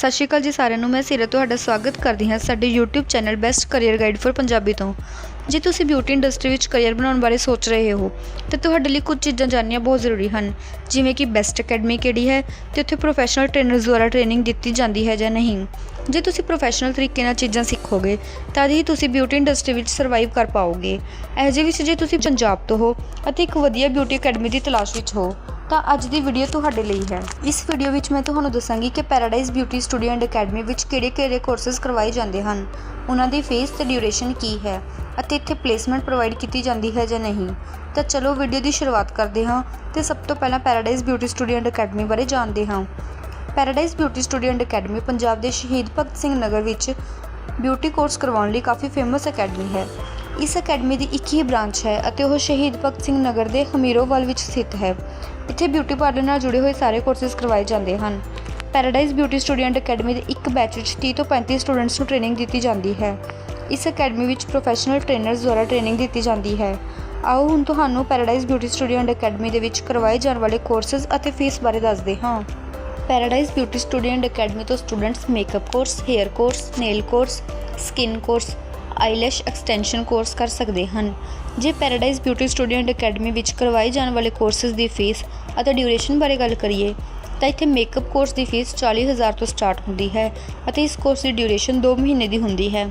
ਸਤਿ ਸ਼੍ਰੀ ਅਕਾਲ ਜੀ ਸਾਰਿਆਂ ਨੂੰ। ਮੈਂ ਸਿਰਤ ਤੁਹਾਡਾ ਸਵਾਗਤ ਕਰਦੀ ਹਾਂ ਸਾਡੇ YouTube channel best career guide for Punjabi ਤੋਂ। ਜੇ ਤੁਸੀਂ ਬਿਊਟੀ ਇੰਡਸਟਰੀ ਵਿੱਚ ਕੈਰੀਅਰ ਬਣਾਉਣ ਬਾਰੇ ਸੋਚ ਰਹੇ ਹੋ, ਤਾਂ ਤੁਹਾਡੇ ਲਈ ਕੁਝ ਚੀਜ਼ਾਂ ਜਾਣਨੀਆਂ ਬਹੁਤ ਜ਼ਰੂਰੀ ਹਨ। ਜਿਵੇਂ ਕਿ ਬੈਸਟ ਅਕੈਡਮੀ ਕਿਹੜੀ ਹੈ ਤੇ ਉੱਥੇ ਪ੍ਰੋਫੈਸ਼ਨਲ ਟ੍ਰੇਨਰਸ ਦੁਆਰਾ ਟ੍ਰੇਨਿੰਗ ਦਿੱਤੀ ਜਾਂਦੀ ਹੈ ਜਾਂ ਨਹੀਂ। ਜੇ ਤੁਸੀਂ ਪ੍ਰੋਫੈਸ਼ਨਲ ਤਰੀਕੇ ਨਾਲ ਚੀਜ਼ਾਂ ਸਿੱਖੋਗੇ, ਤਾਂ ਹੀ ਤੁਸੀਂ ਬਿਊਟੀ ਇੰਡਸਟਰੀ ਵਿੱਚ ਸਰਵਾਈਵ ਕਰ ਪਾਓਗੇ। ਐਜੇ ਵਿੱਚ ਜੇ ਤੁਸੀਂ ਪੰਜਾਬ ਤੋਂ ਹੋ ਅਤੇ ਇੱਕ ਵਧੀਆ ਬਿਊਟੀ ਅਕੈਡਮੀ ਦੀ ਤਲਾਸ਼ ਵਿੱਚ ਹੋ ਤਾਂ ਅੱਜ ਦੀ ਵੀਡੀਓ ਤੁਹਾਡੇ ਲਈ ਹੈ। ਇਸ ਵੀਡੀਓ ਵਿੱਚ ਮੈਂ ਤੁਹਾਨੂੰ ਦੱਸਾਂਗੀ ਕਿ Paradise beauty studio and academy ਵਿੱਚ ਕਿਹੜੇ-ਕਿਹੜੇ ਕੋਰਸਸ ਕਰਵਾਏ ਜਾਂਦੇ ਹਨ, ਉਹਨਾਂ ਦੀ ਫੀਸ ਤੇ ਡਿਊਰੇਸ਼ਨ ਕੀ ਹੈ ਅਤੇ ਇੱਥੇ ਪਲੇਸਮੈਂਟ ਪ੍ਰੋਵਾਈਡ ਕੀਤੀ ਜਾਂਦੀ ਹੈ ਜਾਂ ਨਹੀਂ। ਤਾਂ ਚਲੋ ਵੀਡੀਓ ਦੀ ਸ਼ੁਰੂਆਤ ਕਰਦੇ ਹਾਂ ਤੇ ਸਭ ਤੋਂ ਪਹਿਲਾਂ Paradise beauty studio and academy ਬਾਰੇ ਜਾਣਦੇ ਹਾਂ। Paradise beauty studio and academy Punjab ਦੇ ਸ਼ਹੀਦ ਭਗਤ ਸਿੰਘ ਨਗਰ ਵਿੱਚ ਬਿਊਟੀ ਕੋਰਸ ਕਰਵਾਉਣ ਲਈ ਕਾਫੀ ਫੇਮਸ ਅਕੈਡਮੀ ਹੈ। ਇਸ ਅਕੈਡਮੀ ਦੀ ਇੱਕ ਹੀ ਬ੍ਰਾਂਚ ਹੈ ਅਤੇ ਉਹ ਸ਼ਹੀਦ ਭਗਤ ਸਿੰਘ ਨਗਰ ਦੇ ਹਮੀਰੋਵਾਲ ਵਿੱਚ ਸਥਿਤ ਹੈ। ਇੱਥੇ ਬਿਊਟੀ ਪਾਰਲਰ ਨਾਲ ਜੁੜੇ ਹੋਏ ਸਾਰੇ ਕੋਰਸਿਸ ਕਰਵਾਏ ਜਾਂਦੇ ਹਨ। ਪੈਰਾਡਾਈਜ਼ ਬਿਊਟੀ ਸਟੂਡੈਂਟ ਅਕੈਡਮੀ ਦੇ ਇੱਕ ਬੈਚ ਵਿੱਚ 30 ਤੋਂ 35 ਸਟੂਡੈਂਟਸ ਨੂੰ ਟ੍ਰੇਨਿੰਗ ਦਿੱਤੀ ਜਾਂਦੀ ਹੈ। ਇਸ ਅਕੈਡਮੀ ਵਿੱਚ ਪ੍ਰੋਫੈਸ਼ਨਲ ਟ੍ਰੇਨਰਸ ਦੁਆਰਾ ਟ੍ਰੇਨਿੰਗ ਦਿੱਤੀ ਜਾਂਦੀ ਹੈ। ਆਓ ਹੁਣ ਤੁਹਾਨੂੰ ਪੈਰਾਡਾਈਜ਼ ਬਿਊਟੀ ਸਟੂਡੈਂਟ ਅਕੈਡਮੀ ਦੇ ਵਿੱਚ ਕਰਵਾਏ ਜਾਣ ਵਾਲੇ ਕੋਰਸਸ ਅਤੇ ਫੀਸ ਬਾਰੇ ਦੱਸਦੇ ਹਾਂ। ਪੈਰਾਡਾਈਜ਼ ਬਿਊਟੀ ਸਟੂਡੈਂਟ ਅਕੈਡਮੀ ਤੋਂ students makeup course hair course nail course skin course eyelash extension course ਕਰ ਸਕਦੇ ਹਨ, ਜੇ ਪੈਰਾਡਾਈਜ਼ ਬਿਊਟੀ ਸਟੂਡੈਂਟ ਅਕੈਡਮੀ ਵਿੱਚ ਕਰਵਾਏ ਜਾਣ ਵਾਲੇ ਕੋਰਸਸ ਦੀ ਫੀਸ ਅਤੇ ਡਿਊਰੇਸ਼ਨ ਬਾਰੇ ਗੱਲ ਕਰੀਏ, ਤਾਂ ਇੱਥੇ ਮੇਕਅਪ ਕੋਰਸ ਦੀ ਫੀਸ 40000 ਤੋਂ ਸਟਾਰਟ ਹੁੰਦੀ ਹੈ ਅਤੇ ਇਸ ਕੋਰਸ ਦੀ ਡਿਊਰੇਸ਼ਨ 2 ਮਹੀਨੇ ਦੀ ਹੁੰਦੀ ਹੈ।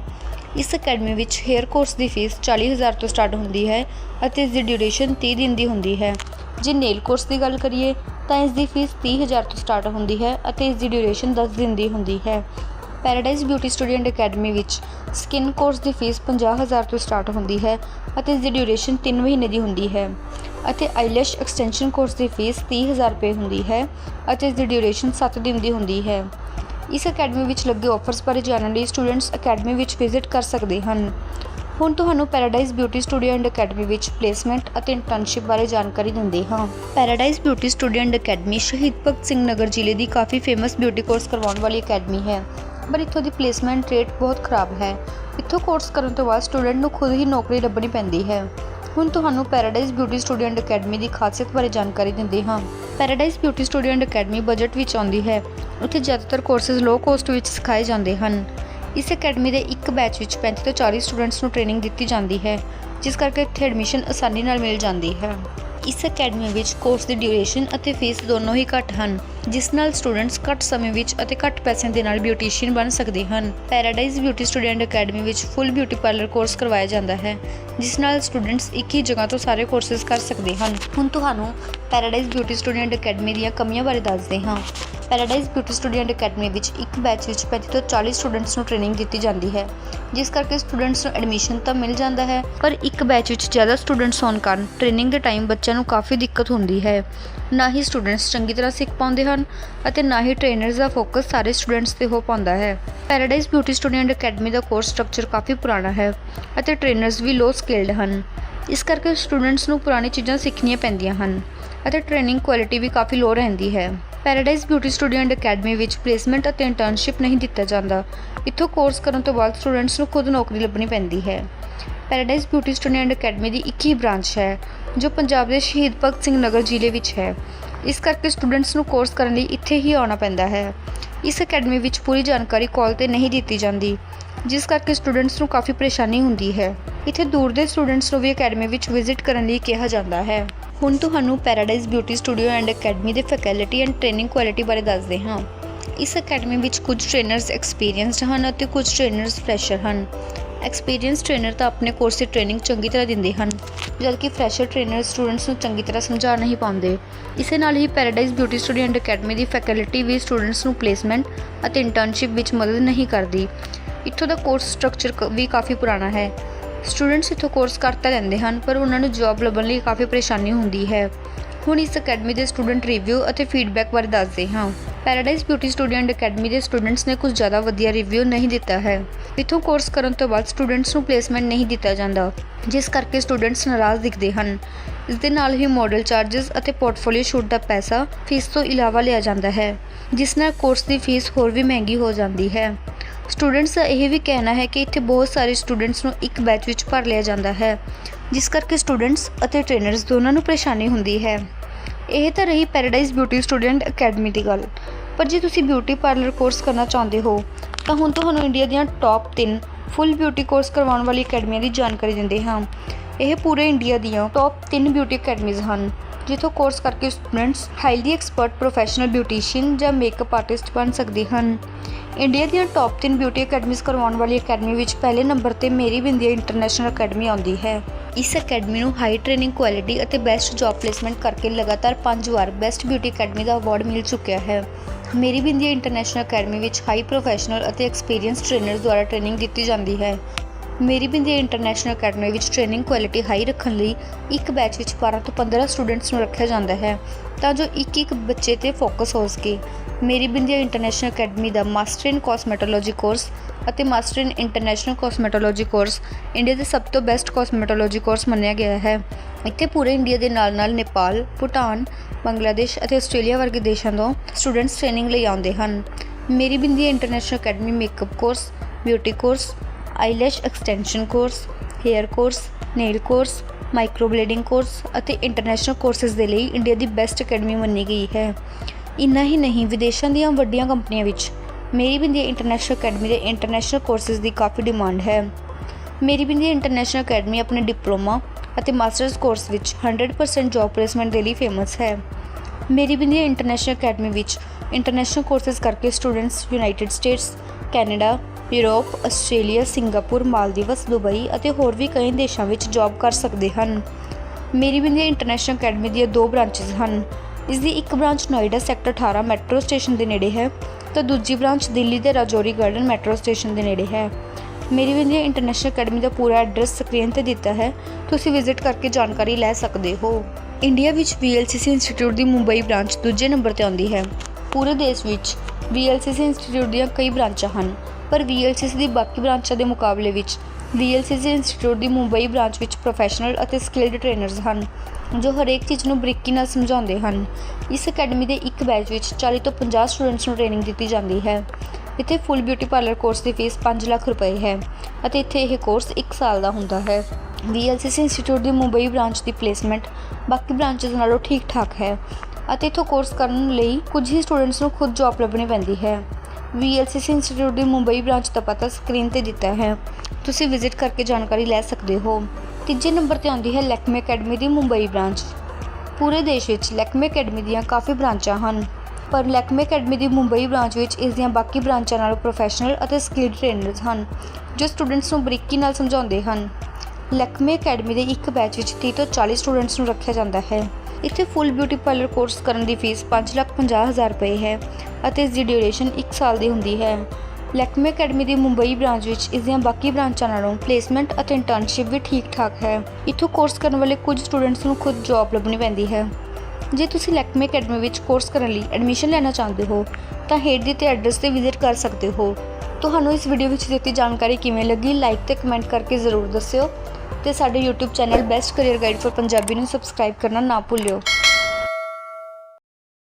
ਇਸ ਅਕੈਡਮੀ ਵਿੱਚ ਹੇਅਰ ਕੋਰਸ ਦੀ ਫੀਸ 40000 ਤੋਂ ਸਟਾਰਟ ਹੁੰਦੀ ਹੈ ਅਤੇ ਇਸ ਦੀ ਡਿਊਰੇਸ਼ਨ 30 ਦਿਨ ਦੀ ਹੁੰਦੀ ਹੈ। ਜੇ ਨੇਲ ਕੋਰਸ ਦੀ ਗੱਲ ਕਰੀਏ, ਤਾਂ ਇਸ ਦੀ ਫੀਸ 30000 ਤੋਂ ਸਟਾਰਟ ਹੁੰਦੀ ਹੈ ਅਤੇ ਇਸ ਦੀ ਡਿਊਰੇਸ਼ਨ 10 ਦਿਨ ਦੀ ਹੁੰਦੀ ਹੈ। ਪੈਰਾਡਾਈਜ਼ ਬਿਊਟੀ ਸਟੂਡੈਂਟ ਅਕੈਡਮੀ ਵਿੱਚ ਸਕਿਨ ਕੋਰਸ ਦੀ ਫੀਸ 50000 ਤੋਂ ਸਟਾਰਟ ਹੁੰਦੀ ਹੈ ਅਤੇ ਇਸ ਦੀ ਡਿਊਰੇਸ਼ਨ 3 ਮਹੀਨੇ ਦੀ ਹੁੰਦੀ ਹੈ ਅਤੇ ਆਈਲੈਸ਼ ਐਕਸਟੈਂਸ਼ਨ ਕੋਰਸ ਦੀ ਫੀਸ 30000 ਰੁਪਏ ਹੁੰਦੀ ਹੈ ਅਤੇ ਇਸ ਦੀ ਡਿਊਰੇਸ਼ਨ 7 ਦਿਨ ਦੀ ਹੁੰਦੀ ਹੈ। ਇਸ ਅਕੈਡਮੀ ਵਿੱਚ ਲੱਗੇ ਆਫਰਸ ਬਾਰੇ ਜਾਣਨ ਲਈ ਸਟੂਡੈਂਟਸ ਅਕੈਡਮੀ ਵਿੱਚ ਵਿਜ਼ਿਟ ਕਰ ਸਕਦੇ ਹਨ। ਹੁਣ ਤੁਹਾਨੂੰ Paradise beauty studio and academy ਵਿੱਚ ਪਲੇਸਮੈਂਟ ਅਤੇ ਇੰਟਰਨਸ਼ਿਪ ਬਾਰੇ ਜਾਣਕਾਰੀ ਦਿੰਦੇ ਹਾਂ। Paradise beauty studio and academy Shaheed Bhagat Singh Nagar ਜ਼ਿਲ੍ਹੇ ਦੀ ਕਾਫੀ ਫੇਮਸ ਬਿਊਟੀ ਕੋਰਸ ਕਰਵਾਉਣ ਵਾਲੀ ਅਕੈਡਮੀ ਹੈ। ਪਰ ਇੱਥੋਂ ਦੀ ਪਲੇਸਮੈਂਟ ਰੇਟ ਬਹੁਤ ਖਰਾਬ ਹੈ। ਇੱਥੋਂ ਕੋਰਸ ਕਰਨ ਤੋਂ ਬਾਅਦ ਸਟੂਡੈਂਟ ਨੂੰ ਖੁਦ ਹੀ ਨੌਕਰੀ ਲੱਭਣੀ ਪੈਂਦੀ ਹੈ। ਹੁਣ ਤੁਹਾਨੂੰ ਪੈਰਾਡਾਈਜ਼ ਬਿਊਟੀ ਸਟੂਡੈਂਟ ਅਕੈਡਮੀ ਦੀ ਖਾਸੀਅਤ ਬਾਰੇ ਜਾਣਕਾਰੀ ਦਿੰਦੇ ਹਾਂ। Paradise beauty studio academy budget ਵਿੱਚ ਆਉਂਦੀ ਹੈ। ਉੱਥੇ ਜ਼ਿਆਦਾਤਰ ਕੋਰਸਸ ਲੋ ਕੋਸਟ ਵਿੱਚ ਸਿਖਾਏ ਜਾਂਦੇ ਹਨ। ਇਸ ਅਕੈਡਮੀ ਦੇ ਇੱਕ ਬੈਚ ਵਿੱਚ 35 ਤੋਂ 40 ਸਟੂਡੈਂਟਸ ਨੂੰ ਟ੍ਰੇਨਿੰਗ ਦਿੱਤੀ ਜਾਂਦੀ ਹੈ, ਜਿਸ ਕਰਕੇ ਇੱਥੇ ਐਡਮਿਸ਼ਨ ਆਸਾਨੀ ਨਾਲ ਮਿਲ ਜਾਂਦੀ ਹੈ। ਇਸ ਅਕੈਡਮੀ ਵਿੱਚ ਕੋਰਸ ਦੀ ਡਿਊਰੇਸ਼ਨ ਅਤੇ ਫੀਸ ਦੋਨੋਂ ਹੀ ਘੱਟ ਹਨ, ਜਿਸ ਨਾਲ ਸਟੂਡੈਂਟਸ ਘੱਟ ਸਮੇਂ ਵਿੱਚ ਅਤੇ ਘੱਟ ਪੈਸਿਆਂ ਦੇ ਨਾਲ ਬਿਊਟੀਸ਼ੀਅਨ ਬਣ ਸਕਦੇ ਹਨ। ਪੈਰਾਡਾਈਜ਼ ਬਿਊਟੀ ਸਟੂਡੈਂਟ ਅਕੈਡਮੀ ਵਿੱਚ ਫੁੱਲ ਬਿਊਟੀ ਪਾਰਲਰ ਕੋਰਸ ਕਰਵਾਇਆ ਜਾਂਦਾ ਹੈ, ਜਿਸ ਨਾਲ ਸਟੂਡੈਂਟਸ ਇੱਕ ਹੀ ਜਗ੍ਹਾ ਤੋਂ ਸਾਰੇ ਕੋਰਸਸ ਕਰ ਸਕਦੇ ਹਨ। ਹੁਣ ਤੁਹਾਨੂੰ ਪੈਰਾਡਾਈਜ਼ ਬਿਊਟੀ ਸਟੂਡੈਂਟ ਅਕੈਡਮੀ ਦੀਆਂ ਕਮੀਆਂ ਬਾਰੇ ਦੱਸਦੇ ਹਾਂ। ਪੈਰਾਡਾਈਜ਼ ਬਿਊਟੀ ਸਟੂਡੈਂਟ ਅਕੈਡਮੀ ਵਿੱਚ ਇੱਕ ਬੈਚ ਵਿੱਚ 35 ਤੋਂ 40 ਸਟੂਡੈਂਟਸ ਨੂੰ ਟ੍ਰੇਨਿੰਗ ਦਿੱਤੀ ਜਾਂਦੀ ਹੈ। ਜਿਸ ਕਰਕੇ ਸਟੂਡੈਂਟਸ ਨੂੰ ਐਡਮਿਸ਼ਨ ਤਾਂ ਮਿਲ ਜਾਂਦਾ ਹੈ, ਪਰ ਇੱਕ ਬੈਚ ਵਿੱਚ ਜ਼ਿਆਦਾ ਸਟੂਡੈਂਟਸ ਹੋਣ ਕਾਰਨ ਟ੍ਰੇਨਿੰਗ ਦੇ ਟਾਈਮ ਬੱਚਿਆਂ ਨੂੰ ਕਾਫੀ ਦਿੱਕਤ ਹੁੰਦੀ ਹੈ। ਨਾ ਹੀ ਸਟੂਡੈਂਟਸ ਚੰਗੀ ਤਰ੍ਹਾਂ ਸਿੱਖ ਪਾਉਂਦੇ ਹਨ ਅਤੇ ਨਾ ਹੀ ਟ੍ਰੇਨਰਸ ਦਾ ਫੋਕਸ ਸਾਰੇ ਸਟੂਡੈਂਟਸ ਤੇ ਹੋ ਪਾਉਂਦਾ ਹੈ। ਪੈਰਾਡਾਈਜ਼ ਬਿਊਟੀ ਸਟੂਡੈਂਟ ਅਕੈਡਮੀ ਦਾ ਕੋਰਸ ਸਟਰਕਚਰ ਕਾਫੀ ਪੁਰਾਣਾ ਹੈ ਅਤੇ ਟ੍ਰੇਨਰਸ ਵੀ ਲੋ ਸਕਿਲਡ ਹਨ। ਇਸ ਕਰਕੇ ਸਟੂਡੈਂਟਸ ਨੂੰ ਪੁਰਾਣੀ ਚੀਜ਼ਾਂ ਸਿੱਖਣੀਆਂ ਪੈਂਦੀਆਂ ਹਨ। ਅਤੇ ਟ੍ਰੇਨਿੰਗ ਕੁਆਲਿਟੀ ਵੀ ਕਾਫੀ ਲੋ ਰਹਿੰਦੀ ਹੈ। Paradise beauty studio and academy ਵਿੱਚ ਪਲੇਸਮੈਂਟ ਅਤੇ ਇੰਟਰਨਸ਼ਿਪ ਨਹੀਂ ਦਿੱਤਾ ਜਾਂਦਾ। ਇੱਥੋਂ ਕੋਰਸ ਕਰਨ ਤੋਂ ਬਾਅਦ ਸਟੂਡੈਂਟਸ ਨੂੰ ਖੁਦ ਨੌਕਰੀ ਲੱਭਣੀ ਪੈਂਦੀ ਹੈ। Paradise beauty studio and academy ਦੀ ਇੱਕ ਹੀ ਬ੍ਰਾਂਚ ਹੈ, ਜੋ ਪੰਜਾਬ ਦੇ ਸ਼ਹੀਦ ਭਗਤ ਸਿੰਘ ਨਗਰ ਜ਼ਿਲ੍ਹੇ ਵਿੱਚ ਹੈ। ਇਸ ਕਰਕੇ ਸਟੂਡੈਂਟਸ ਨੂੰ ਕੋਰਸ ਕਰਨ ਲਈ ਇੱਥੇ ਹੀ ਆਉਣਾ ਪੈਂਦਾ ਹੈ। ਇਸ ਅਕੈਡਮੀ ਵਿੱਚ ਪੂਰੀ ਜਾਣਕਾਰੀ ਕਾਲ ਤੇ ਨਹੀਂ ਦਿੱਤੀ ਜਾਂਦੀ, ਜਿਸ ਕਰਕੇ ਸਟੂਡੈਂਟਸ ਨੂੰ ਕਾਫੀ ਪਰੇਸ਼ਾਨੀ ਹੁੰਦੀ ਹੈ। ਇੱਥੇ ਦੂਰ ਦੇ ਸਟੂਡੈਂਟਸ ਨੂੰ ਵੀ ਅਕੈਡਮੀ ਵਿੱਚ ਵਿਜ਼ਿਟ ਕਰਨ ਲਈ ਕਿਹਾ ਜਾਂਦਾ ਹੈ। ਹੁਣ ਤੁਹਾਨੂੰ Paradise Beauty Studio and Academy ਦੇ ਫੈਕਲਟੀ ਐਂਡ ਟ੍ਰੇਨਿੰਗ ਕੁਆਲਿਟੀ ਬਾਰੇ ਦੱਸਦੇ ਹਾਂ। ਇਸ ਅਕੈਡਮੀ ਵਿੱਚ ਕੁਝ ਟ੍ਰੇਨਰਸ ਐਕਸਪੀਰੀਅੰਸਡ ਹਨ ਅਤੇ ਕੁਝ ਟ੍ਰੇਨਰਸ ਫਰੈਸ਼ਰ ਹਨ। ਐਕਸਪੀਰੀਅੰਸ ਟ੍ਰੇਨਰ ਤਾਂ ਆਪਣੇ ਕੋਰਸ ਦੀ ਟ੍ਰੇਨਿੰਗ ਚੰਗੀ ਤਰ੍ਹਾਂ ਦਿੰਦੇ ਹਨ, ਜਦਕਿ ਫਰੈਸ਼ਰ ਟ੍ਰੇਨਰ ਸਟੂਡੈਂਟਸ ਨੂੰ ਚੰਗੀ ਤਰ੍ਹਾਂ ਸਮਝਾ ਨਹੀਂ ਪਾਉਂਦੇ। ਇਸੇ ਨਾਲ ਹੀ Paradise beauty studio and academy the faculty ਵੀ ਸਟੂਡੈਂਟਸ ਨੂੰ ਪਲੇਸਮੈਂਟ ਅਤੇ ਇੰਟਰਨਸ਼ਿਪ ਵਿੱਚ ਮਦਦ ਨਹੀਂ ਕਰਦੀ। ਇੱਥੋਂ ਦਾ ਕੋਰਸ ਸਟਰਕਚਰ ਵੀ ਕਾਫੀ ਪੁਰਾਣਾ ਹੈ। ਸਟੂਡੈਂਟਸ ਇੱਥੋਂ ਕੋਰਸ ਕਰਤਾ ਲੈਂਦੇ ਹਨ, ਪਰ ਉਹਨਾਂ ਨੂੰ ਜੌਬ ਲੱਭਣ ਲਈ ਕਾਫੀ ਪਰੇਸ਼ਾਨੀ ਹੁੰਦੀ ਹੈ। ਹੁਣ ਇਸ ਅਕੈਡਮੀ ਦੇ ਸਟੂਡੈਂਟ ਰਿਵਿਊ ਅਤੇ ਫੀਡਬੈਕ ਬਾਰੇ ਦੱਸਦੇ ਹਾਂ। ਪੈਰਾਡਾਈਜ਼ ਬਿਊਟੀ ਸਟੂਡੈਂਟ ਅਕੈਡਮੀ ਦੇ ਸਟੂਡੈਂਟਸ ਨੇ ਕੁਝ ਜ਼ਿਆਦਾ ਵਧੀਆ ਰਿਵਿਊ ਨਹੀਂ ਦਿੱਤਾ ਹੈ। ਇੱਥੋਂ ਕੋਰਸ ਕਰਨ ਤੋਂ ਬਾਅਦ ਸਟੂਡੈਂਟਸ ਨੂੰ ਪਲੇਸਮੈਂਟ ਨਹੀਂ ਦਿੱਤਾ ਜਾਂਦਾ, ਜਿਸ ਕਰਕੇ ਸਟੂਡੈਂਟਸ ਨਾਰਾਜ਼ ਦਿਖਦੇ ਹਨ। ਇਸ ਦੇ ਨਾਲ ਹੀ ਮਾਡਲ ਚਾਰजेस ਅਤੇ ਪੋਰਟਫੋਲੀਓ ਸ਼ੂਟ ਦਾ ਪੈਸਾ ਫੀਸ ਤੋਂ ਇਲਾਵਾ ਲਿਆ ਜਾਂਦਾ ਹੈ, ਜਿਸ ਨਾਲ ਕੋਰਸ ਦੀ ਫੀਸ ਹੋਰ ਵੀ ਮਹਿੰਗੀ ਹੋ ਜਾਂਦੀ ਹੈ। ਸਟੂਡੈਂਟਸ ਦਾ ਇਹ ਵੀ ਕਹਿਣਾ ਹੈ ਕਿ ਇੱਥੇ ਬਹੁਤ ਸਾਰੇ ਸਟੂਡੈਂਟਸ ਨੂੰ ਇੱਕ ਬੈਚ ਵਿੱਚ ਭਰ ਲਿਆ ਜਾਂਦਾ ਹੈ, ਜਿਸ ਕਰਕੇ ਸਟੂਡੈਂਟਸ ਅਤੇ ਟ੍ਰੇਨਰਸ ਦੋਨਾਂ ਨੂੰ ਪਰੇਸ਼ਾਨੀ ਹੁੰਦੀ ਹੈ। ਇਹ ਤਾਂ ਰਹੀ ਪੈਰਾਡਾਈਜ਼ ਬਿਊਟੀ ਸਟੂਡੈਂਟ ਅਕੈਡਮੀ ਦੀ ਗੱਲ। ਪਰ ਜੇ ਤੁਸੀਂ ਬਿਊਟੀ ਪਾਰਲਰ ਕੋਰਸ ਕਰਨਾ ਚਾਹੁੰਦੇ ਹੋ, ਤਾਂ ਹੁਣ ਤੁਹਾਨੂੰ ਇੰਡੀਆ ਦੀਆਂ ਟੌਪ 3 ਫੁੱਲ ਬਿਊਟੀ ਕੋਰਸ ਕਰਵਾਉਣ ਵਾਲੀ ਅਕੈਡਮੀਆਂ ਦੀ ਜਾਣਕਾਰੀ ਦਿੰਦੇ ਹਾਂ। ਇਹ ਪੂਰੇ ਇੰਡੀਆ ਦੀਆਂ ਟੌਪ 3 ਬਿਊਟੀ ਅਕੈਡਮੀਜ਼ ਹਨ। ਜਿੱਥੋਂ ਕੋਰਸ ਕਰਕੇ students highly expert professional beautician ਜਾਂ ਮੇਕਅਪ ਆਰਟਿਸਟ ਬਣ ਸਕਦੇ ਹਨ। ਇੰਡੀਆ ਦੀਆਂ ਟੌਪ 3 ਬਿਊਟੀ ਅਕੈਡਮੀਜ਼ ਕਰਵਾਉਣ ਵਾਲੀ ਅਕੈਡਮੀ ਵਿੱਚ ਪਹਿਲੇ ਨੰਬਰ ਤੇ ਮੇਰੀ ਬਿੰਦੀਆਂ ਇੰਟਰਨੈਸ਼ਨਲ ਅਕੈਡਮੀ ਆਉਂਦੀ ਹੈ। ਇਸ ਅਕੈਡਮੀ ਨੂੰ ਹਾਈ ਟ੍ਰੇਨਿੰਗ ਕੁਆਲਿਟੀ ਅਤੇ ਬੈਸਟ ਜੌਬ ਪਲੇਸਮੈਂਟ ਕਰਕੇ ਲਗਾਤਾਰ 5 ਵਾਰ ਬੈਸਟ ਬਿਊਟੀ ਅਕੈਡਮੀ ਦਾ ਅਵਾਰਡ ਮਿਲ ਚੁੱਕਿਆ ਹੈ। ਮੇਰੀ ਬਿੰਦੀਆ ਇੰਟਰਨੈਸ਼ਨਲ ਅਕੈਡਮੀ ਵਿੱਚ ਹਾਈ ਪ੍ਰੋਫੈਸ਼ਨਲ ਅਤੇ ਐਕਸਪੀਰੀਅੰਸ ਟ੍ਰੇਨਰਸ ਦੁਆਰਾ ਟ੍ਰੇਨਿੰਗ ਦਿੱਤੀ ਜਾਂਦੀ ਹੈ। ਮੇਰੀ ਬਿੰਦੀਆਂ ਇੰਟਰਨੈਸ਼ਨਲ ਅਕੈਡਮੀ ਵਿੱਚ ਟ੍ਰੇਨਿੰਗ ਕੁਆਲਿਟੀ ਹਾਈ ਰੱਖਣ ਲਈ ਇੱਕ ਬੈਚ ਵਿੱਚ 12 ਤੋਂ 15 ਸਟੂਡੈਂਟਸ ਨੂੰ ਰੱਖਿਆ ਜਾਂਦਾ ਹੈ ਤਾਂ ਜੋ ਇੱਕ ਇੱਕ ਬੱਚੇ ਤੇ ਫੋਕਸ ਹੋ ਸਕੇ। ਮੇਰੀ ਬਿੰਦੀਆਂ ਇੰਟਰਨੈਸ਼ਨਲ ਅਕੈਡਮੀ ਦਾ ਮਾਸਟਰ ਇਨ ਕਾਸਮੈਟੋਲੋਜੀ ਕੋਰਸ ਅਤੇ master in international cosmetology course India ਦੇ ਸਭ ਤੋਂ ਬੈਸਟ ਕਾਸਮੈਟੋਲੋਜੀ ਕੋਰਸ ਮੰਨਿਆ ਗਿਆ ਹੈ। ਇੱਥੇ ਪੂਰੇ ਇੰਡੀਆ ਦੇ ਨਾਲ-ਨਾਲ ਨੇਪਾਲ, ਭੂਟਾਨ, ਬੰਗਲਾਦੇਸ਼ ਅਤੇ ਆਸਟ੍ਰੇਲੀਆ ਵਰਗੇ ਦੇਸ਼ਾਂ ਤੋਂ ਸਟੂਡੈਂਟਸ ਟ੍ਰੇਨਿੰਗ ਲਈ ਆਉਂਦੇ ਹਨ। Meri Bindiya international academy makeup course beauty course eyelash extension course, hair course, nail course micro blading course ਅਤੇ ਇੰਟਰਨੈਸ਼ਨਲ ਕੋਰਸਸ ਦੇ ਲਈ ਇੰਡੀਆ ਦੀ ਬੈਸਟ ਅਕੈਡਮੀ ਮੰਨੀ ਗਈ ਹੈ। ਇੰਨਾ ਹੀ ਨਹੀਂ, ਵਿਦੇਸ਼ਾਂ ਦੀਆਂ ਵੱਡੀਆਂ ਕੰਪਨੀਆਂ ਵਿੱਚ ਮੇਰੀ ਬਿੰਦੀਆਂ ਇੰਟਰਨੈਸ਼ਨਲ ਅਕੈਡਮੀ ਦੇ ਇੰਟਰਨੈਸ਼ਨਲ ਕੋਰਸਸ ਦੀ ਕਾਫੀ ਡਿਮਾਂਡ ਹੈ। ਮੇਰੀ ਬਿੰਦੀ ਇੰਟਰਨੈਸ਼ਨਲ ਅਕੈਡਮੀ ਆਪਣੇ ਡਿਪਲੋਮਾ ਅਤੇ ਮਾਸਟਰਸ ਕੋਰਸ ਵਿੱਚ 100% ਜੌਬ ਪਲੇਸਮੈਂਟ ਦੇ ਲਈ ਫੇਮਸ ਹੈ। ਮੇਰੀ ਬਿੰਦੀ ਇੰਟਰਨੈਸ਼ਨਲ ਅਕੈਡਮੀ ਵਿੱਚ ਇੰਟਰਨੈਸ਼ਨਲ ਕੋਰਸਸ ਕਰਕੇ students United States Canada, Europe, Australia, Singapore, Maldives, Dubai ਅਤੇ ਹੋਰ ਵੀ ਕਈ ਦੇਸ਼ਾਂ ਵਿੱਚ ਜੌਬ ਕਰ ਸਕਦੇ ਹਨ। ਮੇਰੀ ਬਿੰਦੀਆਂ ਇੰਟਰਨੈਸ਼ਨਲ ਅਕੈਡਮੀ ਦੀਆਂ ਦੋ ਬ੍ਰਾਂਚਸ ਹਨ। ਇਸ ਦੀ ਇੱਕ branch Noida sector 18 metro station ਦੇ ਨੇੜੇ ਹੈ ਤਾਂ ਦੂਜੀ ਬ੍ਰਾਂਚ ਦਿੱਲੀ ਦੇ ਰਾਜੌਰੀ ਗਾਰਡਨ ਮੈਟਰੋ ਸਟੇਸ਼ਨ ਦੇ ਨੇੜੇ ਹੈ। ਮੇਰੀ ਬਿੰਦੀਆਂ ਇੰਟਰਨੈਸ਼ਨਲ ਅਕੈਡਮੀ ਦਾ ਪੂਰਾ ਐਡਰੈਸ ਸਕਰੀਨ ਤੇ ਦਿੱਤਾ ਹੈ। ਤੁਸੀਂ ਵਿਜ਼ਿਟ ਕਰਕੇ ਜਾਣਕਾਰੀ ਲੈ ਸਕਦੇ ਹੋ। ਇੰਡੀਆ ਵਿੱਚ VLCC ਇੰਸਟੀਚਿਊਟ ਦੀ ਮੁੰਬਈ ਬ੍ਰਾਂਚ ਦੂਜੇ ਨੰਬਰ ਤੇ ਆਉਂਦੀ ਹੈ। ਪੂਰੇ ਦੇਸ਼ ਵਿੱਚ VLCC ਇੰਸਟੀਚਿਊਟ ਦੀਆਂ ਕਈ ਬ੍ਰਾਂਚਾਂ ਹਨ, ਪਰ VLCC ਦੀ ਬਾਕੀ ਬ੍ਰਾਂਚਾਂ ਦੇ ਮੁਕਾਬਲੇ ਵਿੱਚ VLCC ਇੰਸਟੀਚਿਊਟ ਦੀ ਮੁੰਬਈ ਬ੍ਰਾਂਚ ਵਿੱਚ ਪ੍ਰੋਫੈਸ਼ਨਲ ਅਤੇ ਸਕਿਲਡ ਟ੍ਰੇਨਰਸ ਹਨ, ਜੋ ਹਰੇਕ ਚੀਜ਼ ਨੂੰ ਬਰੀਕੀ ਨਾਲ ਸਮਝਾਉਂਦੇ ਹਨ। ਇਸ ਅਕੈਡਮੀ ਦੇ ਇੱਕ ਬੈਚ ਵਿੱਚ 40 ਤੋਂ 50 ਸਟੂਡੈਂਟਸ ਨੂੰ ਟ੍ਰੇਨਿੰਗ ਦਿੱਤੀ ਜਾਂਦੀ ਹੈ। ਇੱਥੇ ਫੁੱਲ ਬਿਊਟੀ ਪਾਰਲਰ ਕੋਰਸ ਦੀ ਫੀਸ 5 ਲੱਖ ਰੁਪਏ ਹੈ ਅਤੇ ਇੱਥੇ ਇਹ ਕੋਰਸ 1 ਸਾਲ ਦਾ ਹੁੰਦਾ ਹੈ। VLCC ਇੰਸਟੀਚਿਊਟ ਦੀ ਮੁੰਬਈ ਬ੍ਰਾਂਚ ਦੀ ਪਲੇਸਮੈਂਟ ਬਾਕੀ ਬ੍ਰਾਂਚਸ ਨਾਲੋਂ ਠੀਕ ਠਾਕ ਹੈ। ਅਤੇ ਇੱਥੋਂ ਕੋਰਸ ਕਰਨ ਲਈ ਕੁਝ ਹੀ ਸਟੂਡੈਂਟਸ ਨੂੰ ਖੁਦ ਜੌਬ ਲੱਭਣੀ ਪੈਂਦੀ ਹੈ। VLCC ਇੰਸਟੀਚਿਊਟ ਦੀ ਮੁੰਬਈ ਬ੍ਰਾਂਚ ਦਾ ਪਤਾ ਸਕਰੀਨ ਤੇ ਦਿੱਤਾ ਹੈ। ਤੁਸੀਂ ਵਿਜ਼ਿਟ ਕਰਕੇ ਜਾਣਕਾਰੀ ਲੈ ਸਕਦੇ ਹੋ। ਤੀਜੇ ਨੰਬਰ ਤੇ ਆਉਂਦੀ ਹੈ ਲੈਕਮੇ ਅਕੈਡਮੀ ਦੀ ਮੁੰਬਈ ਬ੍ਰਾਂਚ ਪੂਰੇ ਦੇਸ਼ ਵਿੱਚ ਲੈਕਮੇ ਅਕੈਡਮੀ ਦੀਆਂ ਕਾਫੀ ਬ੍ਰਾਂਚਾਂ ਹਨ। ਪਰ ਲੈਕਮੇ ਅਕੈਡਮੀ ਦੀ ਮੁੰਬਈ ਬ੍ਰਾਂਚ ਵਿੱਚ ਇਸ ਦੀਆਂ ਬਾਕੀ ਬ੍ਰਾਂਚਾਂ ਨਾਲੋਂ ਪ੍ਰੋਫੈਸ਼ਨਲ ਅਤੇ ਸਕਿਲਡ ਟ੍ਰੇਨਰਸ ਹਨ, ਜੋ ਸਟੂਡੈਂਟਸ ਨੂੰ ਬਰੀਕੀ ਨਾਲ ਸਮਝਾਉਂਦੇ ਹਨ। ਲੈਕਮੇ ਅਕੈਡਮੀ ਦੇ ਇੱਕ ਬੈਚ ਵਿੱਚ 30 ਤੋਂ 40 ਸਟੂਡੈਂਟਸ ਨੂੰ ਰੱਖਿਆ ਜਾਂਦਾ ਹੈ। ਇੱਥੇ ਫੁੱਲ ਬਿਊਟੀ ਪਾਰਲਰ ਕੋਰਸ ਕਰਨ ਦੀ ਫੀਸ 550000 ਰੁਪਏ ਹੈ ਅਤੇ ਇਸ ਦੀ ਡਿਊਰੇਸ਼ਨ 1 ਸਾਲ ਦੀ ਹੁੰਦੀ ਹੈ। ਲੈਕਮੇ ਅਕੈਡਮੀ ਦੀ ਮੁੰਬਈ ਬ੍ਰਾਂਚ ਵਿੱਚ ਇਸ ਦੀਆਂ ਬਾਕੀ ਬ੍ਰਾਂਚਾਂ ਨਾਲੋਂ ਪਲੇਸਮੈਂਟ ਅਤੇ ਇੰਟਰਨਸ਼ਿਪ ਵੀ ਠੀਕ ਠਾਕ ਹੈ। ਇੱਥੋਂ ਕੋਰਸ ਕਰਨ ਵਾਲੇ ਕੁਝ ਸਟੂਡੈਂਟਸ ਨੂੰ ਖੁਦ ਜੌਬ ਲੱਭਣੀ ਪੈਂਦੀ ਹੈ। ਜੇ ਤੁਸੀਂ ਲੈਕਮੇ ਅਕੈਡਮੀ ਵਿੱਚ ਕੋਰਸ ਕਰਨ ਲਈ ਐਡਮਿਸ਼ਨ ਲੈਣਾ ਚਾਹੁੰਦੇ ਹੋ, ਤਾਂ ਹੇਠ ਦਿੱਤੇ ਐਡਰੈਸ ਤੇ ਵਿਜ਼ਿਟ ਕਰ ਸਕਦੇ ਹੋ। ਤੁਹਾਨੂੰ ਇਸ ਵੀਡੀਓ ਵਿੱਚ ਦਿੱਤੀ ਜਾਣਕਾਰੀ ਕਿਵੇਂ ਲੱਗੀ ਲਾਈਕ ਤੇ ਕਮੈਂਟ ਕਰਕੇ ਜ਼ਰੂਰ ਦੱਸਿਓ। ਤੇ ਸਾਡੇ YouTube channel best career guide for Punjabi ਨੂੰ ਸਬਸਕ੍ਰਾਈਬ ਕਰਨਾ ਨਾ ਭੁੱਲਿਓ।